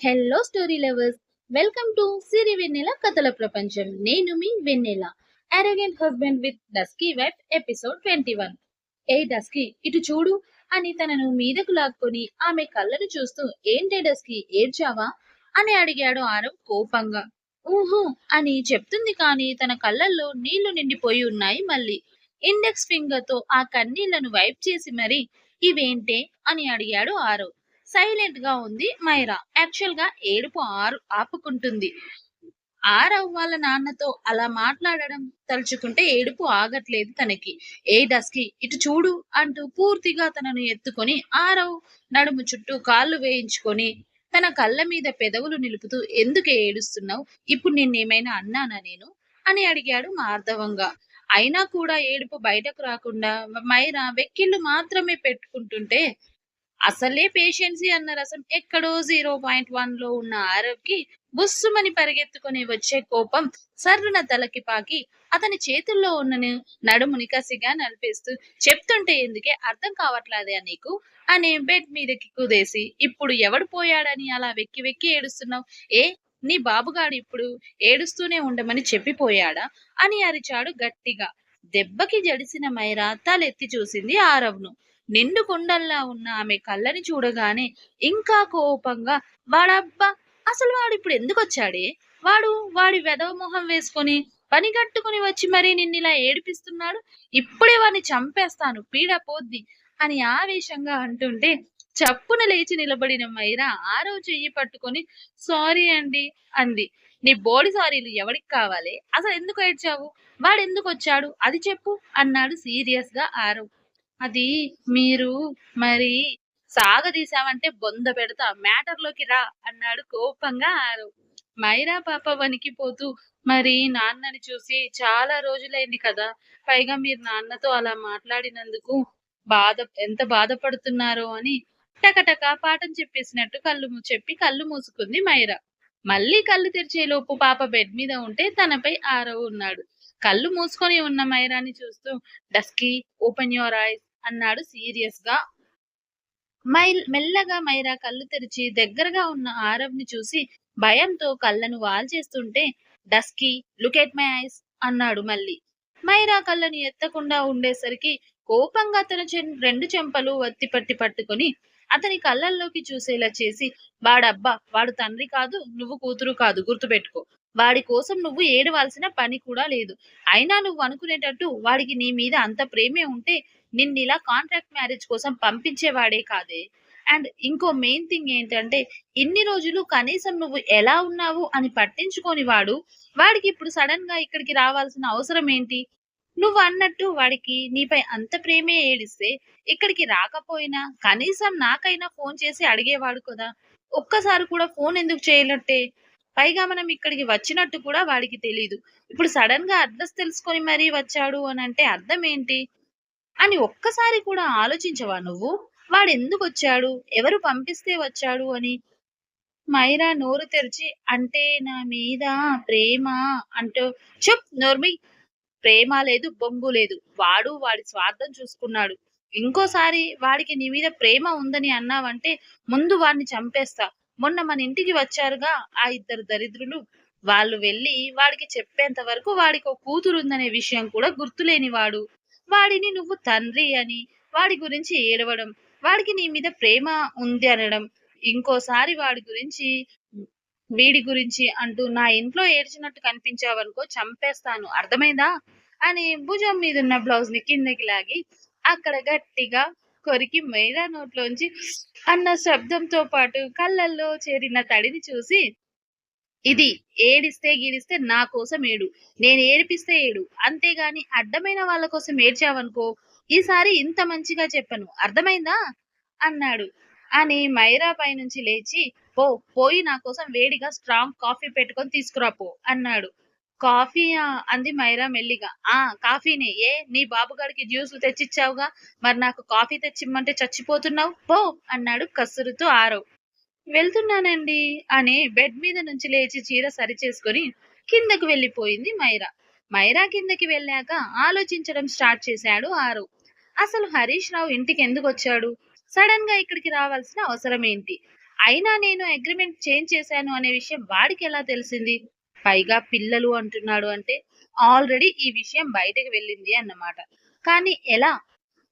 Hello story lovers welcome to Siri Vennela కథల ప్రపంచం నేను మీ Vennela arrogant husband with dusky wife episode twenty one A dusky ఇటు చూడు. అని తనను మీదకు లాక్కొని ఆమె కళ్ళను చూస్తూ ఏంటే డస్కీ ఏడ్చావా? అని అడిగాడు ఆరవ్ కోపంగా. ఊహు అని చెప్తుంది కానీ తన కళ్ళల్లో నీళ్ళు నిండిపోయి ఉన్నాయి మళ్ళీ. ఇండెక్స్ ఫింగర్తో ఆ కన్నీళ్ళను వైప్ చేసి మరి ఇవేంటే? అని అడిగాడు ఆరవ్ సైలెంట్గా ఉంది మైరా. యాక్చువల్గా ఏడుపు ఆరు ఆపుకుంటుంది. ఆరవ్ వాళ్ళ నాన్నతో అలా మాట్లాడడం తలుచుకుంటే ఏడుపు ఆగట్లేదు తనకి. ఏ డస్కి ఇటు చూడు అంటూ పూర్తిగా తనను ఎత్తుకొని ఆరవ్ నడుము చుట్టూ కాళ్ళు వేయించుకొని తన కళ్ళ మీద పెదవులు నిలుపుతూ ఎందుకు ఏడుస్తున్నావు? ఇప్పుడు నిన్నేమైనా అన్నానా నేను? అని అడిగాడు మార్ధవంగా. అయినా కూడా ఏడుపు బయటకు రాకుండా మైరా వెక్కిళ్ళు మాత్రమే పెట్టుకుంటుంటే అసలే పేషెన్సీ అన్న రసం ఎక్కడో జీరో పాయింట్ వన్లో ఉన్న ఆరవ్కి బుస్సుమని పరిగెత్తుకుని వచ్చే కోపం సర్రున తలకి పాకి అతని చేతుల్లో ఉన్న నడుముని కసిగా నలిపేస్తూ చెప్తుంటే ఎందుకే అర్థం కావట్లేదే నీకు? అని బెడ్ మీదకి కుదేసి ఇప్పుడు ఎవడు పోయాడని అలా వెక్కి వెక్కి ఏడుస్తున్నావు? ఏ? నీ బాబుగాడు ఇప్పుడు ఏడుస్తూనే ఉండమని చెప్పిపోయాడా? అని అరిచాడు గట్టిగా. దెబ్బకి జడిసిన మైరా తలెత్తి చూసింది ఆరవ్ను. నిండు కుండల్లా ఉన్న ఆమె కళ్ళని చూడగానే ఇంకా కోపంగా వాడబ్బా అసలు వాడు ఇప్పుడు ఎందుకు వచ్చాడే? వాడు వాడి వెదవ మొహం వేసుకొని పని కట్టుకుని వచ్చి మరీ నిన్నిలా ఏడిపిస్తున్నాడు? ఇప్పుడే వాడిని చంపేస్తాను పీడ పోద్ది అని ఆవేశంగా అంటుంటే చప్పున లేచి నిలబడిన మైరా ఆరో చెయ్యి పట్టుకొని సారీ అండి అంది. నీ బోడి సారీలు ఎవరికి కావాలి? అసలు ఎందుకు ఏడ్చావు? వాడు ఎందుకు వచ్చాడు? అది చెప్పు అన్నాడు సీరియస్గా ఆరవ్ అది మీరు మరి సాగదీశావంటే బొంద పెడతా మ్యాటర్లోకి రా అన్నాడు కోపంగా ఆరవ్ మైరా పాప వణికిపోతూ మరి నాన్నని చూసి చాలా రోజులైంది కదా పైగా మీరు నాన్నతో అలా మాట్లాడినందుకు బాధ ఎంత బాధపడుతున్నారో అని టకటక పాఠం చెప్పేసినట్టు కళ్ళు చెప్పి కళ్ళు మూసుకుంది మైరా. మళ్ళీ కళ్ళు తెరిచేలోపు పాప బెడ్ మీద ఉంటే తనపై ఆరవ్ ఉన్నాడు. కళ్ళు మూసుకొని ఉన్న మైరాని చూస్తూ డస్కీ ఓపెన్ యువర్ ఐస్ అన్నాడు సీరియస్గా మై మెల్లగా మైరా కళ్ళు తెరిచి దగ్గరగా ఉన్న ఆరవ్ని చూసి భయంతో కళ్ళను వాల్చేస్తుంటే dusky look at my eyes అన్నాడు మళ్ళీ. మైరా కళ్ళను ఎత్తకుండా ఉండేసరికి కోపంగా తన రెండు చెంపలు వత్తి పట్టి పట్టుకొని అతని కళ్ళల్లోకి చూసేలా చేసి వాడబ్బా వాడు తండ్రి కాదు నువ్వు కూతురు కాదు గుర్తుపెట్టుకో. వాడి కోసం నువ్వు ఏడవాల్సిన పని కూడా లేదు. అయినా నువ్వు అనుకునేటట్టు వాడికి నీ మీద అంత ప్రేమే ఉంటే నిన్నిలా కాంట్రాక్ట్ మ్యారేజ్ కోసం పంపించేవాడే కాదే. అండ్ ఇంకో మెయిన్ థింగ్ ఏంటంటే ఇన్ని రోజులు కనీసం నువ్వు ఎలా ఉన్నావు అని పట్టించుకొని వాడు వాడికి ఇప్పుడు సడన్గా ఇక్కడికి రావాల్సిన అవసరం ఏంటి? నువ్వు అన్నట్టు వాడికి నీపై అంత ప్రేమే ఏడిస్తే ఇక్కడికి రాకపోయినా కనీసం నాకైనా ఫోన్ చేసి అడిగేవాడు కదా. ఒక్కసారి కూడా ఫోన్ ఎందుకు చేయనట్టే? పైగా మనం ఇక్కడికి వచ్చినట్టు కూడా వాడికి తెలీదు. ఇప్పుడు సడన్గా అడ్రస్ తెలుసుకొని మరీ వచ్చాడు అని అంటే అర్థం ఏంటి? అని ఒక్కసారి కూడా ఆలోచించవా నువ్వు? వాడు ఎందుకు వచ్చాడు? ఎవరు పంపిస్తే వచ్చాడు అని? మైరా నోరు తెరిచి అంటే నా మీద ప్రేమ అంటూ చెప్ నోర్మి! ప్రేమ లేదు బొంగు లేదు. వాడు వాడి స్వార్థం చూసుకున్నాడు. ఇంకోసారి వాడికి నీ మీద ప్రేమ ఉందని అన్నావంటే ముందు వాడిని చంపేస్తా. మొన్న మన ఇంటికి వచ్చారుగా ఆ ఇద్దరు దరిద్రులు. వాళ్ళు వెళ్ళి వాడికి చెప్పేంత వరకు వాడికి ఒక కూతురు ఉందనే విషయం కూడా గుర్తులేనివాడు. వాడిని నువ్వు తండ్రి అని వాడి గురించి ఏడవడం వాడికి నీ మీద ప్రేమ ఉంది అనడం ఇంకోసారి వాడి గురించి వీడి గురించి అంటూ నా ఇంట్లో ఏడ్చినట్టు కనిపించావనుకో చంపేస్తాను అర్థమైందా? అని భుజం మీద ఉన్న బ్లౌజ్ని కిందకి లాగి అక్కడ గట్టిగా కొరికి మైదా నోట్లోంచి అన్న శబ్దంతో పాటు కళ్ళల్లో చేరిన తడిని చూసి ఇది ఏడిస్తే గీడిస్తే నా కోసం ఏడు. నేను ఏడిపిస్తే ఏడు. అంతేగాని అడ్డమైన వాళ్ళ కోసం ఏడ్చావనుకో ఈసారి ఇంత మంచిగా చెప్పను. అర్థమైందా? అన్నాడు. అని మైరా పై నుంచి లేచి పో పోయి నా కోసం వేడిగా స్ట్రాంగ్ కాఫీ పెట్టుకొని తీసుకురాపో అన్నాడు. కాఫీ అంది మైరా మెల్లిగా. ఆ కాఫీనే. ఏ నీ బాబుగాడికి జ్యూస్ తెచ్చిచ్చావుగా? మరి నాకు కాఫీ తెచ్చిమ్మంటే చచ్చిపోతున్నావు? పో అన్నాడు కసురుతూ ఆరవ్. వెళ్తున్నానండి అని బెడ్ మీద నుంచి లేచి చీర సరిచేసుకుని కిందకు వెళ్ళిపోయింది మైరా. మైరా కిందకి వెళ్ళాక ఆలోచించడం స్టార్ట్ చేశాడు ఆరవ్. అసలు హరీష్ రావు ఇంటికి ఎందుకు వచ్చాడు? సడన్గా ఇక్కడికి రావాల్సిన అవసరం ఏంటి? అయినా నేను అగ్రిమెంట్ చేంజ్ చేశాను అనే విషయం వాడికి ఎలా తెలిసింది? పైగా పిల్లలు అంటున్నాడు అంటే ఆల్రెడీ ఈ విషయం బయటకు వెళ్ళింది అన్నమాట. కానీ ఎలా?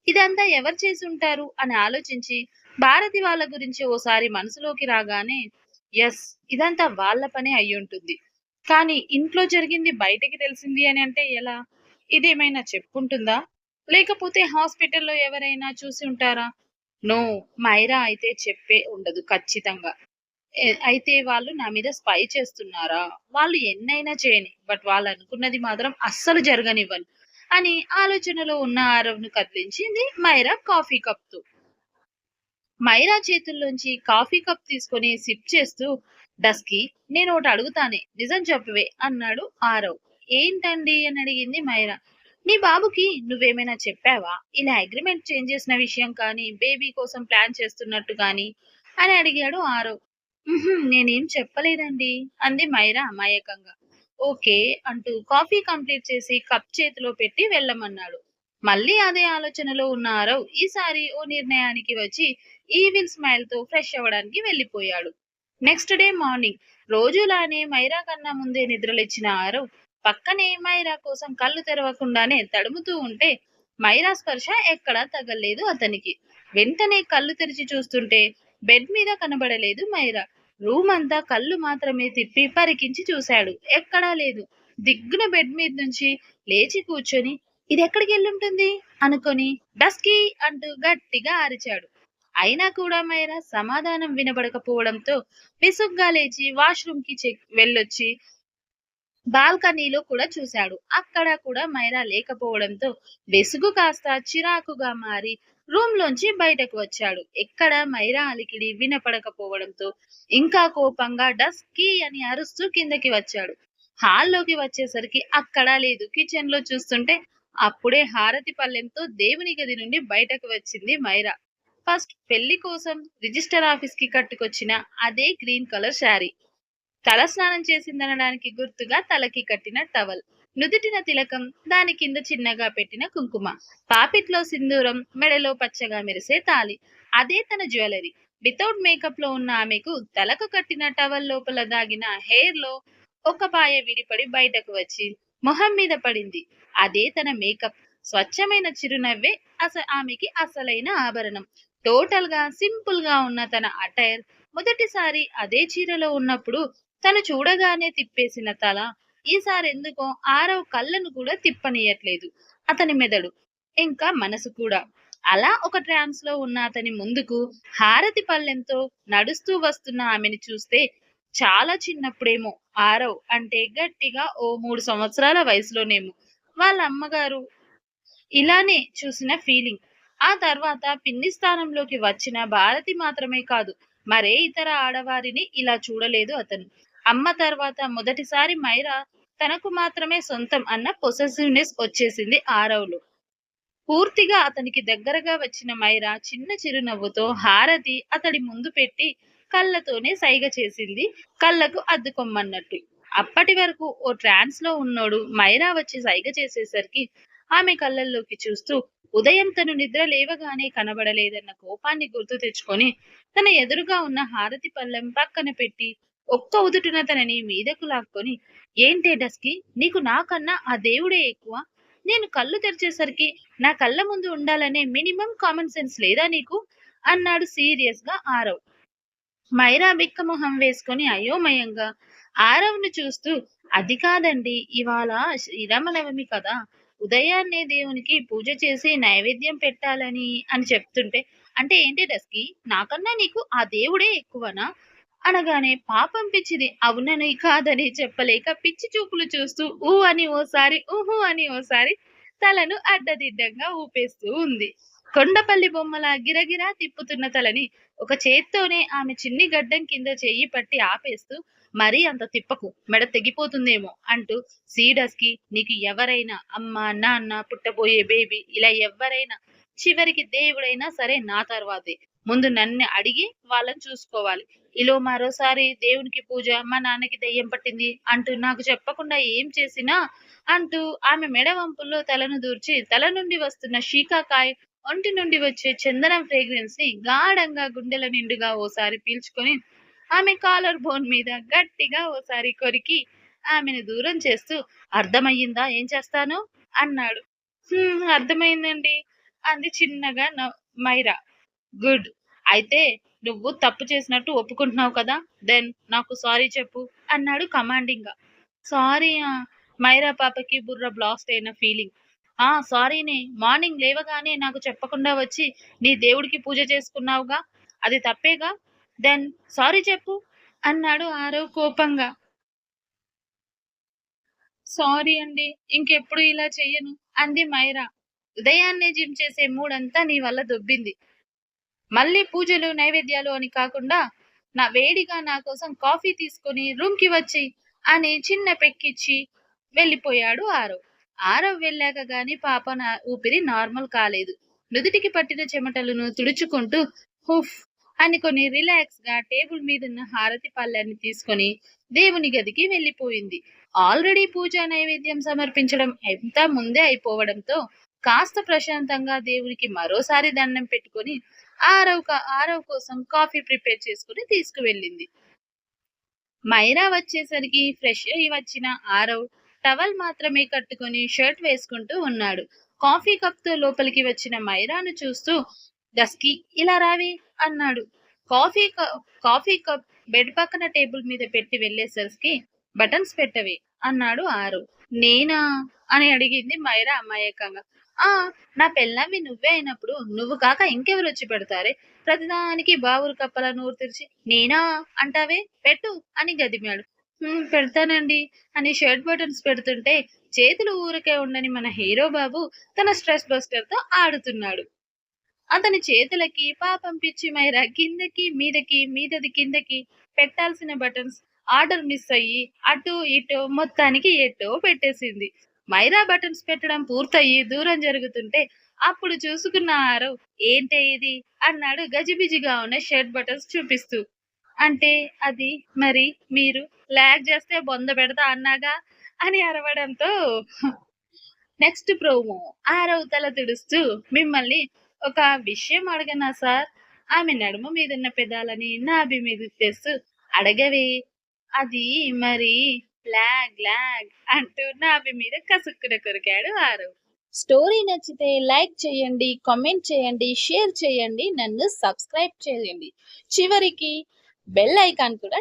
ఇదంతా ఎవరు చేసి ఉంటారు అని ఆలోచించి భారతి వాళ్ళ గురించి ఓసారి మనసులోకి రాగానే ఎస్ ఇదంతా వాళ్ళ పనే అయి ఉంటుంది. కానీ ఇంట్లో జరిగింది బయటకి తెలిసింది అని అంటే ఎలా? ఇదేమైనా చెప్పుకుంటుందా? లేకపోతే హాస్పిటల్లో ఎవరైనా చూసి ఉంటారా? నో మైరా అయితే చెప్పే ఉండదు ఖచ్చితంగా. అయితే వాళ్ళు నా మీద స్పై చేస్తున్నారా? వాళ్ళు ఎన్నైనా చేయని బట్ వాళ్ళు అనుకున్నది మాత్రం అస్సలు జరగనివ్వను అని ఆలోచనలో ఉన్న ఆరవ్ను కదిలించింది మైరా కాఫీ కప్తో మైరా చేతుల్లోంచి కాఫీ కప్ తీసుకొని సిప్ చేస్తూ డస్కి నేను ఒకటి అడుగుతానే నిజం చెప్పవే అన్నాడు ఆరవ్. ఏంటండి అని అడిగింది మైరా. నీ బాబుకి నువ్వేమైనా చెప్పావా? ఇలా అగ్రిమెంట్ చేంజ్ చేసిన విషయం కానీ బేబీ కోసం ప్లాన్ చేస్తున్నట్టు కానీ అని అడిగాడు ఆరవ్. నేనేం చెప్పలేదండి అంది మైరా అమాయకంగా. ఓకే అంటూ కాఫీ కంప్లీట్ చేసి కప్ చేతిలో పెట్టి వెళ్ళమన్నాడు. మళ్ళీ అదే ఆలోచనలో ఉన్న ఆరవ్ ఈసారి ఓ నిర్ణయానికి వచ్చి ఈవిల్ స్మైల్తో ఫ్రెష్ అవ్వడానికి వెళ్ళిపోయాడు. నెక్స్ట్ డే మార్నింగ్ రోజులానే మైరా కన్నా ముందే నిద్రలేచిన ఆరవ్ పక్కనే మైరా కోసం కళ్ళు తెరవకుండానే తడుముతూ ఉంటే మైరా స్పర్శ ఎక్కడా తగలేదు అతనికి. వెంటనే కళ్ళు తెరిచి చూస్తుంటే బెడ్ మీద కనబడలేదు మైరా. రూమ్ అంతా కళ్ళు మాత్రమే తిప్పి పరికించి చూశాడు. ఎక్కడా లేదు. దిగ్గున బెడ్ మీద నుంచి లేచి కూర్చొని ఇది ఎక్కడికి వెళ్ళుంటుంది? అనుకొని డస్కీ అంటూ గట్టిగా అరిచాడు. అయినా కూడా మైరా సమాధానం వినబడకపోవడంతో విసుగ్గా లేచి వాష్రూమ్కి చెక్ వెళ్ళొచ్చి బాల్కనీలో కూడా చూశాడు. అక్కడ కూడా మైరా లేకపోవడంతో వెసుగు కాస్త చిరాకుగా మారి రూమ్ లోంచి బయటకు వచ్చాడు. ఎక్కడ మైరా అలికిడి వినపడకపోవడంతో ఇంకా కోపంగా డస్కీ అని అరుస్తూ కిందకి వచ్చాడు. హాల్లోకి వచ్చేసరికి అక్కడా లేదు. కిచెన్లో చూస్తుంటే అప్పుడే హారతి పల్లెంతో దేవుని గది నుండి బయటకు వచ్చింది మైరా. ఫస్ట్ పెళ్ళి కోసం రిజిస్టర్ ఆఫీస్కి కట్టుకొచ్చిన అదే గ్రీన్ కలర్ శారీ. తల స్నానం చేసిందనడానికి గుర్తుగా తలకి కట్టిన టవల్. నుదుటిన తిలకం దాని కింద చిన్నగా పెట్టిన కుంకుమ. పాపిట్లో సింధూరం మెడలో పచ్చగా మెరిసే తాలి. అదే తన జ్యువెలరీ. వితౌట్ మేకప్లో ఉన్న ఆమెకు తలకు కట్టిన టవల్ లోపల దాగిన హెయిర్లో ఒక పాయ విడిపడి బయటకు వచ్చి మొహం మీద పడింది. అదే తన మేకప్. స్వచ్ఛమైన చిరునవ్వే అస ఆమెకి అసలైన ఆభరణం. టోటల్గా సింపుల్గా ఉన్న తన అటైర్. మొదటిసారి అదే చీరలో ఉన్నప్పుడు తను చూడగానే తిప్పేసిన తల ఈసారి ఎందుకో ఆరవ కళ్ళను కూడా తిప్పనీయట్లేదు. అతని మెదడు ఇంకా మనసు కూడా. అలా ఒక ట్రాన్స్లో ఉన్న అతని ముందుకు హారతి పల్లెంతో నడుస్తూ వస్తున్న ఆమెని చూస్తే చాలా చిన్నప్పుడేమో. ఆరవ్ అంటే గట్టిగా ఓ మూడు సంవత్సరాల వయసులోనేమో. వాళ్ళ అమ్మగారు ఇలానే చూసిన ఫీలింగ్ ఆ తర్వాత పిన్ని స్థానంలోకి వచ్చిన భారతి మాత్రమే కాదు మరే ఇతర ఆడవారిని ఇలా చూడలేదు అతను. అమ్మ తర్వాత మొదటిసారి మైరా తనకు మాత్రమే సొంతం అన్న పొసెసివ్నెస్ వచ్చేసింది ఆరవ్లో. పూర్తిగా అతనికి దగ్గరగా వచ్చిన మైరా చిన్న చిరునవ్వుతో హారతి అతడి ముందు పెట్టి కళ్ళతోనే సైగ చేసింది కళ్ళకు అద్దుకొమ్మన్నట్టు. అప్పటి వరకు ఓ ట్రాన్స్లో ఉన్నోడు మైరా వచ్చి సైగ చేసేసరికి ఆమె కళ్ళల్లోకి చూస్తూ ఉదయం తను నిద్ర లేవగానే కనబడలేదన్న కోపాన్ని గుర్తు తెచ్చుకొని తన ఎదురుగా ఉన్న హారతి పళ్ళెం పక్కన పెట్టి ఒక్క ఉదుటున తనని మీదకు లాక్కొని ఏంటే డస్కి నీకు నాకన్నా ఆ దేవుడే ఎక్కువ? నేను కళ్ళు తెరిచేసరికి నా కళ్ళ ముందు ఉండాలనే మినిమం కామన్ సెన్స్ లేదా నీకు? అన్నాడు సీరియస్గా ఆరవ్. మైరా బిక్క మొహం వేసుకొని అయోమయంగా ఆరవ్ను చూస్తూ అది కాదండి ఇవాళ శ్రీరామనవమి కదా ఉదయాన్నే దేవునికి పూజ చేసి నైవేద్యం పెట్టాలని అని చెప్తుంటే అంటే ఏంటి డస్కి నాకన్నా నీకు ఆ దేవుడే ఎక్కువనా? అనగానే పాపం పిచ్చిది అవునని కాదని చెప్పలేక పిచ్చి చూపులు చూస్తూ ఊ అని ఓసారి ఊహు అని ఓసారి తలను అడ్డదిడ్డంగా ఊపేస్తూ ఉంది. కొండపల్లి బొమ్మల గిరగిరా తిప్పుతున్న తలని ఒక చేత్తోనే ఆమె చిన్ని గడ్డం కింద చేయి పట్టి ఆపేస్తూ మరీ అంత తిప్పకు మెడ తెగిపోతుందేమో అంటూ సీడస్కి నీకు ఎవరైనా అమ్మ నాన్న పుట్టబోయే బేబీ ఇలా ఎవరైనా చివరికి దేవుడైనా సరే నా తర్వాతే. ముందు నన్ను అడిగి వాళ్ళని చూసుకోవాలి. ఇలా మరోసారి దేవునికి పూజ మా నాన్నకి దెయ్యం పట్టింది అంటూ నాకు చెప్పకుండా ఏం చేసినా అంటూ ఆమె మెడ వంపుల్లో తలను దూర్చి తల నుండి వస్తున్న షీకాకాయ్ ఒంటి నుండి వచ్చే చందనం ఫ్రేగ్రెన్స్ని గాఢంగా గుండెల నిండుగా ఓసారి పీల్చుకొని ఆమె కాలర్ బోన్ మీద గట్టిగా ఓసారి కొరికి ఆమెను దూరం చేస్తూ అర్థమయ్యిందా? ఏం చేస్తాను? అన్నాడు. అర్థమైందండి అంది చిన్నగా మైరా. గుడ్. అయితే నువ్వు తప్పు చేసినట్టు ఒప్పుకుంటున్నావు కదా? దెన్ నాకు సారీ చెప్పు అన్నాడు కమాండింగ్గా. సారీ మైరా పాపకి బుర్ర బ్లాస్ట్ అయిన ఫీలింగ్ ఆ సారీనే మార్నింగ్ లేవగానే నాకు చెప్పకుండా వచ్చి నీ దేవుడికి పూజ చేసుకున్నావుగా? అది తప్పేగా? దెన్ సారీ చెప్పు అన్నాడు ఆరవ్ కోపంగా. సారీ అండి ఇంకెప్పుడు ఇలా చెయ్యను అంది మైరా. ఉదయాన్నే జిమ్ చేసే మూడంతా నీ వల్ల దొబ్బింది. మళ్ళీ పూజలు నైవేద్యాలు అని కాకుండా నా వేడిగా నా కోసం కాఫీ తీసుకొని రూమ్కి వచ్చి అని చిన్న పెక్కిచ్చి వెళ్ళిపోయాడు ఆరవ్. ఆరవ్ వెళ్ళాక గాని పాప నా ఊపిరి నార్మల్ కాలేదు. నుదుటికి పట్టిన చెమటలను తుడుచుకుంటూ హుఫ్ అని కొన్ని రిలాక్స్గా టేబుల్ మీదున్న హారతి పళ్ళని తీసుకొని దేవుని గదికి వెళ్ళిపోయింది. ఆల్రెడీ పూజా నైవేద్యం సమర్పించడం ఎంత ముందే అయిపోవడంతో కాస్త ప్రశాంతంగా దేవునికి మరోసారి దండం పెట్టుకొని ఆరవ్ ఆరవ్ కోసం కాఫీ ప్రిపేర్ చేసుకుని తీసుకువెళ్ళింది. మైరా వచ్చేసరికి ఫ్రెష్ అయి వచ్చిన ఆరవ్ టవల్ మాత్రమే కట్టుకొని షర్ట్ వేసుకుంటూ ఉన్నాడు. కాఫీ కప్తో లోపలికి వచ్చిన మైరాను చూస్తూ డస్కి ఇలా రావి అన్నాడు. కాఫీ క- కాఫీ కప్ బెడ్ పక్కన టేబుల్ మీద పెట్టి వెళ్ళేసరికి బటన్స్ పెట్టవే అన్నాడు ఆరు నేనా? అని అడిగింది మైరా అమాయకంగా. ఆ నా పెళ్ళామి నువ్వే అయినప్పుడు నువ్వు కాక ఇంకెవరు వచ్చి పెడతారే? ప్రతిదానికి బావురు కప్పల నోరు తెరిచి నేనా అంటావే? పెట్టు అని గదిమాడు పెడతానండి అని షర్ట్ బటన్స్ పెడుతుంటే చేతులు ఊరికే ఉండని మన హీరో బాబు తన స్ట్రెస్ బస్టర్తో ఆడుతున్నాడు. అతని చేతులకి పాపం పిచ్చి మైరా కిందకి మీదకి మీదది కిందకి పెట్టాల్సిన బటన్స్ ఆర్డర్ మిస్ అయ్యి అటు ఇటు మొత్తానికి ఎటో పెట్టేసింది. మైరా బటన్స్ పెట్టడం పూర్తయి దూరం జరుగుతుంటే అప్పుడు చూసుకున్న ఆరవ్ ఏంటే ఇది? అన్నాడు గజిబిజిగా ఉన్న షర్ట్ బటన్స్ చూపిస్తూ. అంటే అది మరి మీరు లాగ్ చేస్తే బొంద పెడతా అన్నాగా? అని అరవడంతో నెక్స్ట్ ప్రోమో ఆరవ్ తల తుడుస్తూ మిమ్మల్ని ఒక విషయం అడగనా సార్? ఆమె నడుము మీదున్న పెదాలని నాభి మీద తెస్తూ అడగవే. అది మరి లాగ్ లాగ్ అంటూ నాభి మీద కసుక్కున కొరికాడు ఆరవ్ స్టోరీ నచ్చితే లైక్ చేయండి కామెంట్ చేయండి షేర్ చేయండి నన్ను సబ్స్క్రైబ్ చేయండి. చివరికి బెల్ ఐకాన్ కూడా